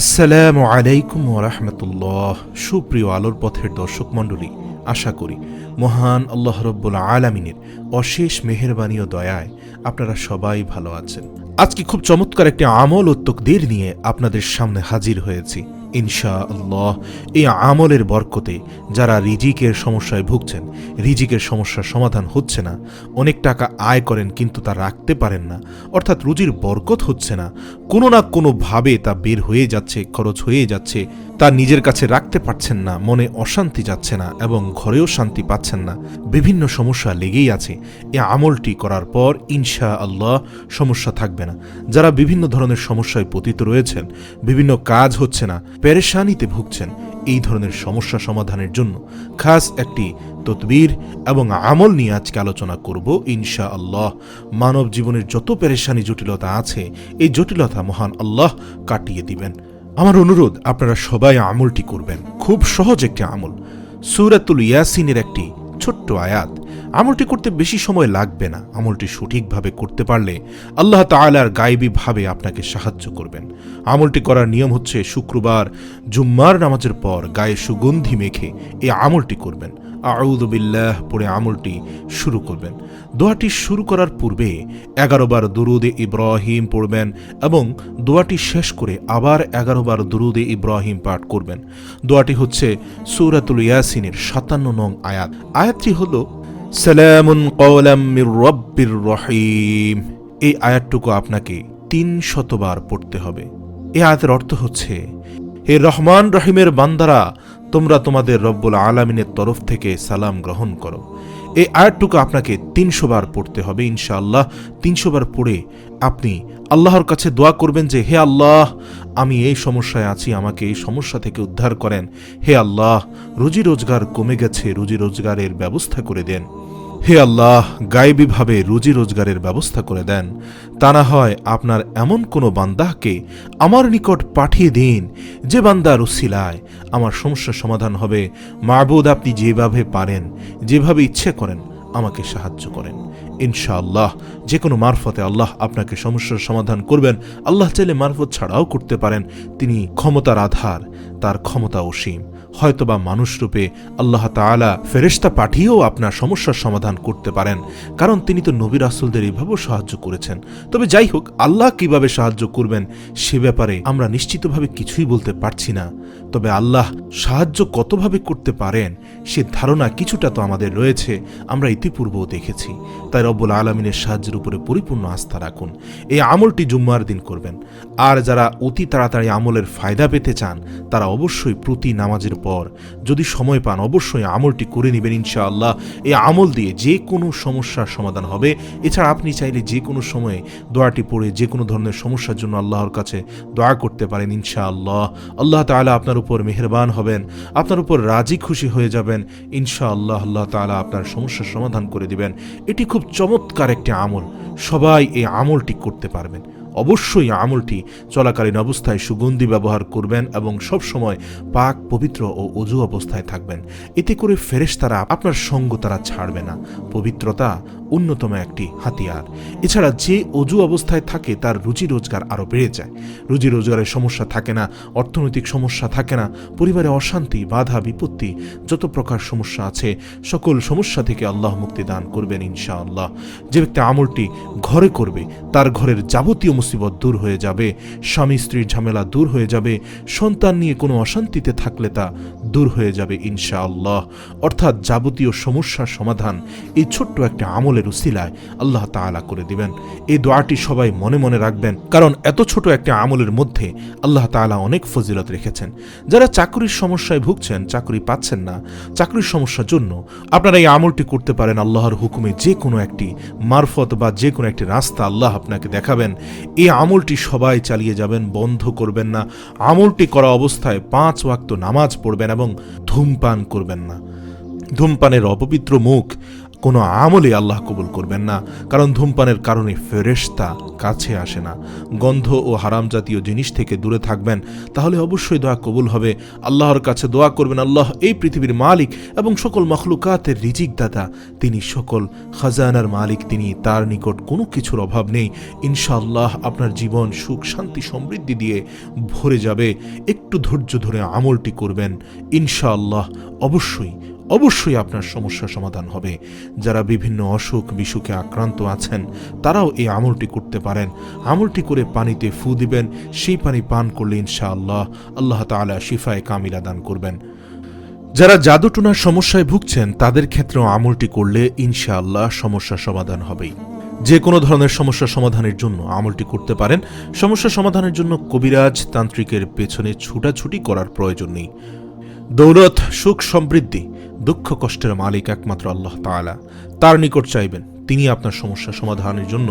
আসসালামু আলাইকুম রাহমাতুল্লাহ। সুপ্রিয় আলোর পথের দর্শক মণ্ডলী, আশা করি মহান আল্লাহ রব্বুল আলমিনের অশেষ মেহেরবানি ও দয়ায় আপনারা সবাই ভালো আছেন। আজকে খুব চমৎকার একটি আমল ও তকদির নিয়ে আপনাদের সামনে হাজির হয়েছি। ইনশা আল্লাহ এই আমলের বরকতে যারা রিজিকের সমস্যায় ভুগছেন, রিজিকের সমস্যার সমাধান হচ্ছে না, অনেক টাকা আয় করেন কিন্তু তা রাখতে পারেন না, অর্থাৎ রুজির বরকত হচ্ছে না, কোনো না কোনোভাবে তা বের হয়ে যাচ্ছে, খরচ হয়ে যাচ্ছে, তা নিজের কাছে রাখতে পারছেন না, মনে অশান্তি যাচ্ছে না এবং ঘরেও শান্তি পাচ্ছেন না, বিভিন্ন সমস্যা লেগেই আছে। এ আমলটি করার পর ইনশা আল্লাহ সমস্যা থাকবে না। যারা বিভিন্ন ধরনের সমস্যায় পতিত রয়েছেন, বিভিন্ন কাজ হচ্ছে না পেরেশানিতে ভুগছেন এই ধরনের সমস্যা সমাধানের জন্য খাস একটি তদবির এবং আমল নিয়ে আজকে আলোচনা করব ইনশা আল্লাহ মানব জীবনের যত পেরেশানি জটিলতা আছে, এই জটিলতা মহান আল্লাহ কাটিয়ে দিবেন। আমার অনুরোধ, আপনারা সবাই আমলটি করবেন। খুব সহজ একটি আমল। সুরাতুল ইয়াসিনের একটি ছোট্ট আয়াত। আমলটি করতে বেশি সময় লাগবে না। আমলটি সঠিকভাবে করতে পারলে আল্লাহ তালার গায়েবীভাবে আপনাকে সাহায্য করবেন। আমলটি করার নিয়ম হচ্ছে শুক্রবার, জুম্মার নামাজের পর গায়ে সুগন্ধি মেখে এই আমলটি করবেন। আউদুবিল্লাহ পড়ে আমলটি শুরু করবেন। দোয়াটি শুরু করার পূর্বে এগারো বার দুরুদে ইব্রাহিম পড়বেন এবং দোয়াটি শেষ করে আবার এগারো বার দুরুদে ইব্রাহিম পাঠ করবেন। দোয়াটি হচ্ছে সৌরাতুল ইয়াসিনের সাতান্ন নং আয়াত। আয়াতটি হল, সালামুন রব্বির রহিম। এই আয়াতটুকু আপনাকে তিন শতবার পড়তে হবে। এ আয়াতের অর্থ হচ্ছে, হে রহমান রহিমের বান্দারা তোমরা তোমাদের রব্বুল আলমিনের তরফ থেকে সালাম গ্রহণ করো। এই আয়াতটুকু আপনাকে তিনশো বার পড়তে হবে ইনশাআল্লাহ। তিনশো বার পড়ে আপনি আল্লাহর কাছে দোয়া করবেন যে, হে আল্লাহ, আমি এই সমস্যায় আছি, আমাকে এই সমস্যা থেকে উদ্ধার করেন। হে আল্লাহ, রুজি রোজগার কমে গেছে, রুজি রোজগারের ব্যবস্থা করে দেন। হে আল্লাহ গায়েবীভাবে রুজি রোজগারের ব্যবস্থা করে দেন। তা না হয় আপনার এমন কোনো বান্দাকে আমার নিকট পাঠিয়ে দিন, যে বান্দার উসিলায় আমার সমস্যার সমাধান হবে। মাহবুদ আপনি যেভাবে পারেন, যেভাবে ইচ্ছে করেন, আমাকে সাহায্য করেন। ইনশাআল্লাহ, যে কোনো মারফতে আল্লাহ আপনাকে সমস্যার সমাধান করবেন। আল্লাহ চাইলে মারফত ছাড়াও করতে পারেন। তিনি ক্ষমতার আধার, তার ক্ষমতা অসীম। হয়তোবা মানুষরূপে আল্লাহ তাআলা ফেরেশতা পাঠিয়েও আপনার সমস্যার সমাধান করতে পারেন, কারণ তিনি তো নবী রাসুলদের এইভাবেও সাহায্য করেছেন। তবে যাই হোক, আল্লাহ কীভাবে সাহায্য করবেন সে ব্যাপারে আমরা নিশ্চিতভাবে কিছুই বলতে পারছি না। তবে আল্লাহ সাহায্য কতভাবে করতে পারেন, সে ধারণা কিছুটা তো আমাদের রয়েছে, আমরা ইতিপূর্বেও দেখেছি। তাই রব্বুল আলমিনের সাহায্যের উপরে পরিপূর্ণ আস্থা রাখুন। এই আমলটি জুম্মার দিন করবেন। আর যারা অতি তাড়াতাড়ি আমলের ফায়দা পেতে চান, তারা অবশ্যই প্রতি নামাজের পর যদি সময় পান, অবশ্যই আমলটি করে নেবেন ইনশাআল্লাহ। এই আমল দিয়ে যে কোনো সমস্যার সমাধান হবে। এছাড়া আপনি চাইলে যে কোনো সময়ে দোয়াটি পড়ে যে কোনো ধরনের সমস্যার জন্য আল্লাহর কাছে দোয়া করতে পারেন ইনশাআল্লাহ। আল্লাহ তাআলা আপনার উপর মেহেরবান হবেন, আপনার উপর রাজি খুশি হয়ে যাবেন। ইনশাআল্লাহ আল্লাহ তাআলা আপনার সমস্যার সমাধান করে দিবেন। এটি খুব চমৎকার একটি আমল। সবাই এই আমলটি করতে পারবেন। অবশ্যই আমলটি চলাকালীন অবস্থায় সুগন্ধি ব্যবহার করবেন এবং সব সময় পাক, পবিত্র ও অজু অবস্থায় থাকবেন। এতে করে ফেরেশতারা আপনার সঙ্গ তারা ছাড়বে না। পবিত্রতা অন্যতম একটি হাতিয়ার। এছাড়া যে অজু অবস্থায় থাকে, তার রুজি রোজগার আরও বেড়ে যায়। রুজি রোজগারের সমস্যা থাকে না, অর্থনৈতিক সমস্যা থাকে না, পরিবারে অশান্তি, বাধা, বিপত্তি যত প্রকার সমস্যা আছে, সকল সমস্যা থেকে আল্লাহ মুক্তি দান করবেন ইনশাআল্লাহ। যে ব্যক্তি আমলটি ঘরে করবে, তার ঘরের যাবতীয় মুসিবত দূর হয়ে যাবে, স্বামী স্ত্রীর ঝামেলা দূর হয়ে যাবে, সন্তান নিয়ে কোনো অশান্তিতে থাকলে তা দূর হয়ে যাবে ইনশাআল্লাহ। অর্থাৎ যাবতীয় সমস্যার সমাধান এই ছোট্ট একটা আমলের উসিলায় আল্লাহ তাআলা করে দিবেন। এই দোয়াটি সবাই মনে মনে রাখবেন, কারণ এত ছোট একটা আমলের মধ্যে আল্লাহ তাআলা অনেক ফজিলত রেখেছেন। যারা চাকরির সমস্যায় ভুগছেন, চাকরি পাচ্ছেন না, চাকরির সমস্যার জন্য আপনারা এই আমলটি করতে পারেন, আল্লাহর হুকুমে যে কোনো একটি মারফত বা যে কোনো একটি রাস্তা আল্লাহ আপনাকে দেখাবেন। এই আমলটি সবাই চালিয়ে যাবেন, বন্ধ করবেন না। আমলটি করা অবস্থায় পাঁচ ওয়াক্ত নামাজ পড়বেন এবং ধূমপান করবেন না। ধূমপানের অপবিত্র মুখ কোনো আমলে আল্লাহ কবুল করবেন না, কারণ ধূমপানের কারণে ফেরেশতা কাছে আসে না। গন্ধ ও হারাম জাতীয় জিনিস থেকে দূরে থাকবেন, তাহলে অবশ্যই দোয়া কবুল হবে। আল্লাহর কাছে দোয়া করবেন, আল্লাহ এই পৃথিবীর মালিক এবং সকল মখলুকাতের রিজিক দাতা তিনি সকল খাজানার মালিক, তিনি তার নিকট কোনো কিছুর অভাব নেই। ইনশাআল্লাহ আপনার জীবন সুখ, শান্তি, সমৃদ্ধি দিয়ে ভরে যাবে। একটু ধৈর্য ধরে আমলটি করবেন। ইনশাআল্লাহ অবশ্যই অবশ্যই আপনার সমস্যা সমাধান হবে। যারা বিভিন্ন অসুখ বিসুখে আক্রান্ত আছেন, তারাও এই আমলটি করতে পারেন। আমলটি করে পানিতে ফু দিবেন, সেই পানি পান করলে ইনশাআল্লাহ আল্লাহ তাআলা শিফায় কামিলা দান করবেন। যারা জাদুটুনার সমস্যায় ভুগছেন, তাদের ক্ষেত্রেও আমলটি করলে ইনশাআল্লাহ সমস্যা সমাধান হবেই। যে কোনো ধরনের সমস্যা সমাধানের জন্য আমলটি করতে পারেন। সমস্যা সমাধানের জন্য কবিরাজ তান্ত্রিকের পেছনে ছুটাছুটি করার প্রয়োজন নেই। দৌলত সুখ সমৃদ্ধি দুঃখ কষ্টের মালিক একমাত্র আল্লাহ তালা তার নিকট চাইবেন। তিনি আপনার সমস্যা সমাধানের জন্য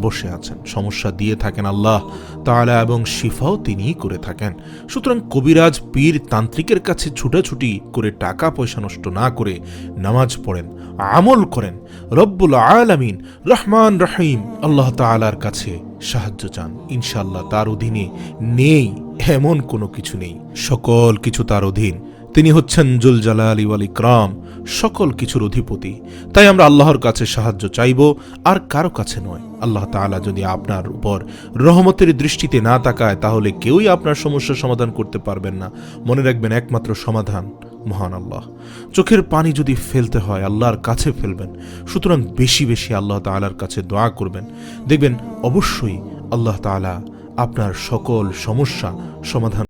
বসে আছেন। সমস্যা দিয়ে থাকেন আল্লাহ তাআলা এবং শিফাও তিনিই করে থাকেন। সুতরাং কবিরাজ, পীর, তান্ত্রিকের কাছে ছুটাছুটি করে টাকা পয়সা নষ্ট না করে নামাজ পড়েন, আমল করেন। রব্বুল আলামিন রহমান রহিম আল্লাহ তাআলার কাছে সাহায্য চান। ইনশাল্লাহ তার অধীনে নেই, এমন কোনো কিছু নেই। সকল কিছু তার অধীন। তিনি হচ্ছেন জুল জালাল ইওয়াল ইকরাম, সকল কিছুর অধিপতি। তাই আমরা আল্লাহর কাছে সাহায্য চাইব, আর কারও কাছে নয়। আল্লাহ তাআলা যদি আপনার উপর রহমতের দৃষ্টিতে না তাকায়, তাহলে কেউই আপনার সমস্যার সমাধান করতে পারবেন না। মনে রাখবেন, একমাত্র সমাধান মহান আল্লাহ। চোখের পানি যদি ফেলতে হয়, আল্লাহর কাছে ফেলবেন। সুতরাং বেশি বেশি আল্লাহ তাআলার কাছে দোয়া করবেন। দেখবেন, অবশ্যই আল্লাহ তাআলা আপনার সকল সমস্যা সমাধান